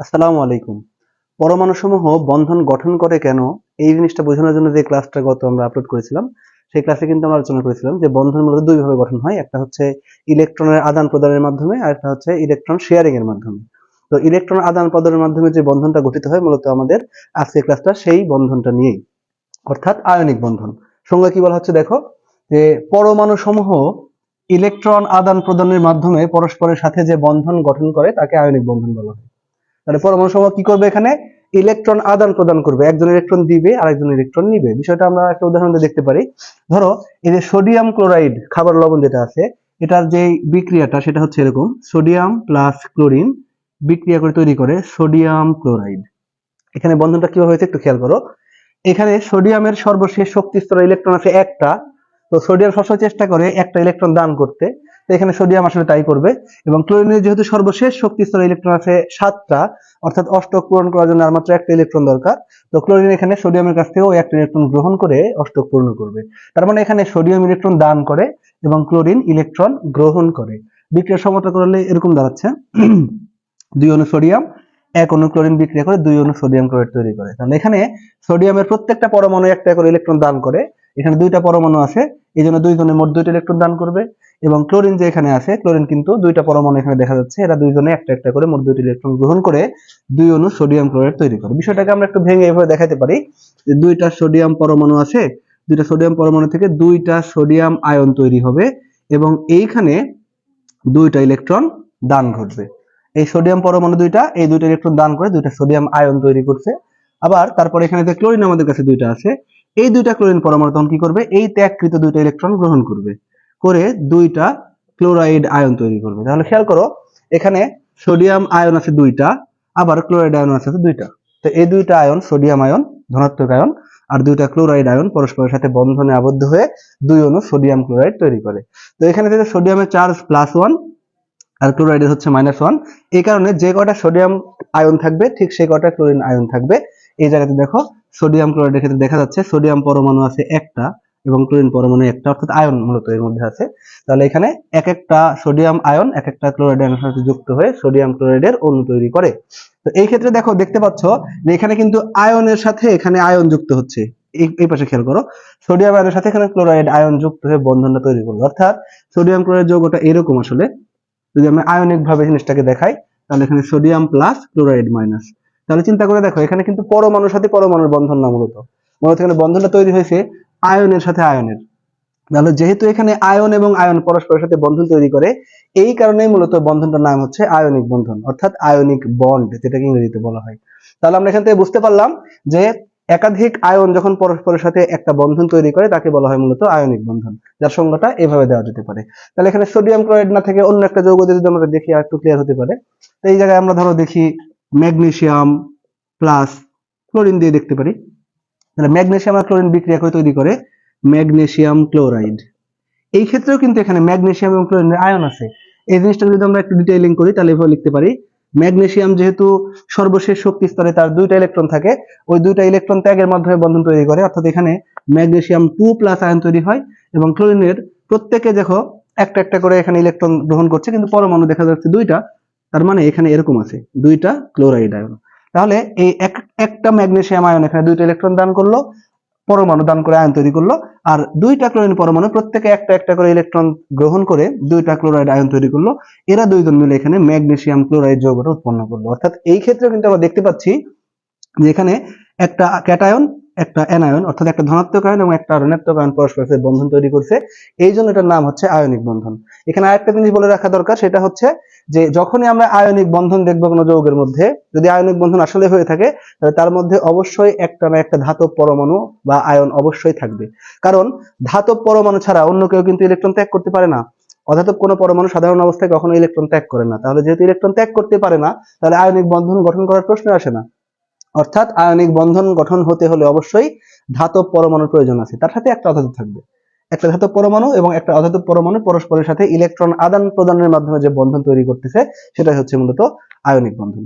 আসসালামু আলাইকুম। পরমাণু সমূহ বন্ধন গঠন করে কেন? এই জিনিসটা বোঝানোর জন্য যে ক্লাসটা গত আমরা আপলোড করেছিলাম, সেই ক্লাসে কিন্তু আমরা আলোচনা করেছিলাম যে বন্ধন মূলত দুই ভাবে গঠন হয়, একটা হচ্ছে ইলেকট্রনের আদান প্রদানের মাধ্যমে আর একটা হচ্ছে ইলেকট্রন শেয়ারিং এর মাধ্যমে। তো ইলেকট্রন আদান প্রদানের মাধ্যমে যে বন্ধনটা গঠিত হয় মূলত আমাদের আজকের ক্লাসটা সেই বন্ধনটা নিয়েই, অর্থাৎ আয়নিক বন্ধন। সঙ্গে কি বলা হচ্ছে দেখো, যে পরমাণু সমূহ ইলেকট্রন আদান প্রদানের মাধ্যমে পরস্পরের সাথে যে বন্ধন গঠন করে তাকে আয়নিক বন্ধন বলা হয়। তাহলে পরমাণু সমূহ কি করবে এখানে? ইলেকট্রন আদান প্রদান করবে। একজন ইলেকট্রন দিবে আর একজন ইলেকট্রন নিবে। বিষয়টা আমরা একটা উদাহরণ দিয়ে দেখতে পারি। ধরো, এই যে সোডিয়াম ক্লোরাইড, খাবার লবণ যেটা আছে, এটার যে বিক্রিয়াটা, সেটা হচ্ছে এরকম। সোডিয়াম প্লাস ক্লোরিন বিক্রিয়া করে তৈরি করে সোডিয়াম ক্লোরাইড। এখানে বন্ধনটা কীভাবে হয়েছে একটু খেয়াল করো। এখানে সোডিয়ামের সর্বশেষ শক্তি স্তর ইলেকট্রন আছে একটা। তো সোডিয়াম সবসময় চেষ্টা করে একটা ইলেকট্রন দান করতে। এখানে সোডিয়াম আসলে তাই করবে। এবং ক্লোরিনের যেহেতু সর্বশেষ শক্তি স্তর ইলেকট্রন আছে সাতটা, অর্থাৎ অষ্টক পূরণ করার জন্য আর মাত্র একটা ইলেকট্রন দরকার, তো ক্লোরিন এখানে সোডিয়ামের কাছ থেকে ওই একটা ইলেকট্রন গ্রহণ করে অষ্টক পূর্ণ করবে। তার মানে এখানে সোডিয়াম ইলেকট্রন দান করে এবং ক্লোরিন ইলেকট্রন গ্রহণ করে। বিক্রিয়া সমতা করলে এরকম দাঁড়াচ্ছে। দুই অণু সোডিয়াম, এক অণু ক্লোরিন বিক্রিয়া করে দুই অণু সোডিয়াম ক্লোরাইড তৈরি করে। তাহলে এখানে সোডিয়ামের প্রত্যেকটা পরমাণু একটা করে ইলেকট্রন দান করে। এখানে দুইটা পরমাণু আছে, এই জন্য দুইজনে মোট দুইটা ইলেকট্রন দান করবে এবং ক্লোরিন যে এখানে আছে ক্লোরিন কিন্তু দুইটা পরমাণু এখানে দেখা যাচ্ছে, এরা দুইজনে একটা একটা করে মোট দুইটা ইলেকট্রন গ্রহণ করে দুই অণু সোডিয়াম ক্লোরাইড তৈরি করে। বিষয়টাকে আমরা একটু ভেঙে এভাবে দেখাতে পারি যে দুইটা সোডিয়াম পরমাণু আছে, দুইটা সোডিয়াম পরমাণু থেকে দুইটা সোডিয়াম আয়ন তৈরি হবে এবং এইখানে দুইটা ইলেকট্রন দান ঘটবে। এই সোডিয়াম পরমাণু দুইটা, এই দুইটা ইলেকট্রন দান করে দুইটা সোডিয়াম আয়ন তৈরি করছে। আবার তারপরে এখানে যে ক্লোরিন আমাদের কাছে দুইটা আছে এই দুইটা ক্লোরিন পরমাণু তখন কি করবে? এই ত্যাগকৃত দুইটা ইলেকট্রন গ্রহণ করবে। করে দুইটা ক্লোরাইড আয়ন তৈরি করবে। তাহলে খেয়াল করো, এখানে সোডিয়াম আয়ন আছে দুইটা, আবার ক্লোরাইড আয়ন আছে দুইটা। তো এই দুইটা আয়ন সোডিয়াম আয়ন ধনাত্মক আয়ন আর দুইটা ক্লোরাইড আয়ন পরস্পরের সাথে বন্ধনে আবদ্ধ হয়ে দুই অণু সোডিয়াম ক্লোরাইড তৈরি করে। তো এখানে থেকে সোডিয়ামের চার্জ প্লাস ওয়ান আর ক্লোরাইডের হচ্ছে মাইনাস ওয়ান এই কারণে যে কটা সোডিয়াম আয়ন থাকবে, ঠিক সেই কটা ক্লোরিন আয়ন থাকবে। এই জায়গাতে দেখো সোডিয়াম ক্লোরাইডের ক্ষেত্রে দেখা যাচ্ছে সোডিয়াম পরমাণু আছে একটা এবং ক্লোরিন পরমাণু একটা, অর্থাৎ আয়ন মূলত এর মধ্যে আছে। তাহলে এখানে এক একটা সোডিয়াম আয়ন এক একটা ক্লোরাইড আয়নের সাথে যুক্ত হয়ে সোডিয়াম ক্লোরাইডের অণু তৈরি করে। তো এই ক্ষেত্রে দেখো, দেখতে পাচ্ছ যে এখানে কিন্তু আয়নের সাথে এখানে আয়ন যুক্ত হচ্ছে। এই পাশে খেয়াল করো সোডিয়াম আয়নের সাথে এখানে ক্লোরাইড আয়ন যুক্ত হয়ে বন্ধনটা তৈরি করল। অর্থাৎ সোডিয়াম ক্লোরাইড যৌগটা এরকম আসলে, যদি আমি আয়নিক ভাবে জিনিসটাকে দেখাই, তাহলে এখানে সোডিয়াম প্লাস ক্লোরাইড মাইনাস তাহলে চিন্তা করে দেখো, এখানে কিন্তু পরমাণুর সাথে পরমাণুর বন্ধন না মূলত। মূলত এখানে বন্ধনটা তৈরি হয়েছে আয়নের সাথে আয়নের। তাহলে যেহেতু এখানে আয়ন এবং আয়ন পরস্পরের সাথে বন্ধন তৈরি করে, এই কারণেই মূলত বন্ধনটার নাম হচ্ছে আয়নিক বন্ধন, অর্থাৎ আয়নিক বন্ড, যেটাকে ইংরেজিতে বলা হয়। তাহলে আমরা এখান থেকে বুঝতে পারলাম যে একাধিক আয়ন যখন পরস্পরের সাথে একটা বন্ধন তৈরি করে, তাকে বলা হয় মূলত আয়নিক বন্ধন। যার সংজ্ঞাটা এভাবে দেওয়া যেতে পারে। তাহলে এখানে সোডিয়াম ক্লোরাইড না থেকে অন্য একটা যৌগ যদি আমরা দেখি, আর একটু ক্লিয়ার হতে পারে। তো এই জায়গায় আমরা ধরো দেখি ম্যাগনেসিয়াম প্লাস ক্লোরিন দিয়ে দেখতে পারি। তাহলে ম্যাগনেসিয়াম আর ক্লোরিন বিক্রিয়া করে তৈরি করে? Magnesium chloride. এই ক্ষেত্রেও কিন্তু এখানে ম্যাগনেসিয়াম এবং ক্লোরিনের আয়ন আছে। এই জিনিসটা যদি আমরা একটু ডিটেইলিং করি, তাহলে এভাবে লিখতে পারি। ম্যাগনেশিয়াম যেহেতু সর্বশেষ শক্তি স্তরে তার দুইটা ইলেকট্রন থাকে, ওই দুইটা ইলেকট্রন ত্যাগের মাধ্যমে বন্ধন তৈরি করে। অর্থাৎ এখানে ম্যাগনেসিয়াম টু প্লাস আয়ন তৈরি হয় এবং ক্লোরিনের প্রত্যেকে দেখো একটা একটা করে এখানে ইলেকট্রন গ্রহণ করছে, কিন্তু পরমাণু দেখা যাচ্ছে দুইটা। তার মানে এখানে এরকম আছে, দুইটা ক্লোরাইড আয়ন তাহলে এই একটা ম্যাগনেশিয়াম আয়ন এখানে দুইটা ইলেকট্রন দান করল, পরমাণু দান করে আয়ন তৈরি করল, আর দুইটা ক্লোরিন পরমাণু, প্রত্যেকে একটা একটা করে ইলেকট্রন গ্রহণ করে দুইটা ক্লোরাইড আয়ন তৈরি করল। এরা দুইজন মিলে এখানে ম্যাগনেশিয়াম ক্লোরাইড যৌগটা উৎপন্ন করল। অর্থাৎ এই ক্ষেত্রে কিন্তু আমরা দেখতে পাচ্ছি যে এখানে একটা ক্যাটায়ন একটা অ্যানায়ন অর্থাৎ একটা ধনাত্মক আয়ন এবং একটা ঋণাত্মক আয়ন পরস্পরের সাথে বন্ধন তৈরি করছে। এই জন্য এটার নাম হচ্ছে আয়নিক বন্ধন। এখানে আরেকটা জিনিস বলে রাখা দরকার, সেটা হচ্ছে যে যখনই আমরা আয়নিক বন্ধন দেখব কোনো যৌগের মধ্যে, যদি আয়নিক বন্ধন আসলে হয়ে থাকে, তাহলে তার মধ্যে অবশ্যই একটা না একটা ধাতব পরমাণু বা আয়ন অবশ্যই থাকবে। কারণ ধাতব পরমাণু ছাড়া অন্য কেউ কিন্তু ইলেকট্রন ত্যাগ করতে পারে না। অধাতব কোনো পরমাণু সাধারণ অবস্থায় কখনো ইলেকট্রন ত্যাগ করে না। তাহলে যেহেতু ইলেকট্রন ত্যাগ করতে পারে না, তাহলে আয়নিক বন্ধন গঠন করার প্রশ্ন আসে না। অর্থাৎ আয়নিক বন্ধন গঠন হতে হলে অবশ্যই ধাতব পরমাণুর প্রয়োজন আছে। তার সাথে একটা অধাতব থাকবে। একটা ধাতব পরমাণু এবং একটা অধাতব পরমাণু পরস্পরের সাথে ইলেকট্রন আদান প্রদানের মাধ্যমে যে বন্ধন তৈরি করতেছে, সেটাই হচ্ছে মূলত আয়নিক বন্ধন।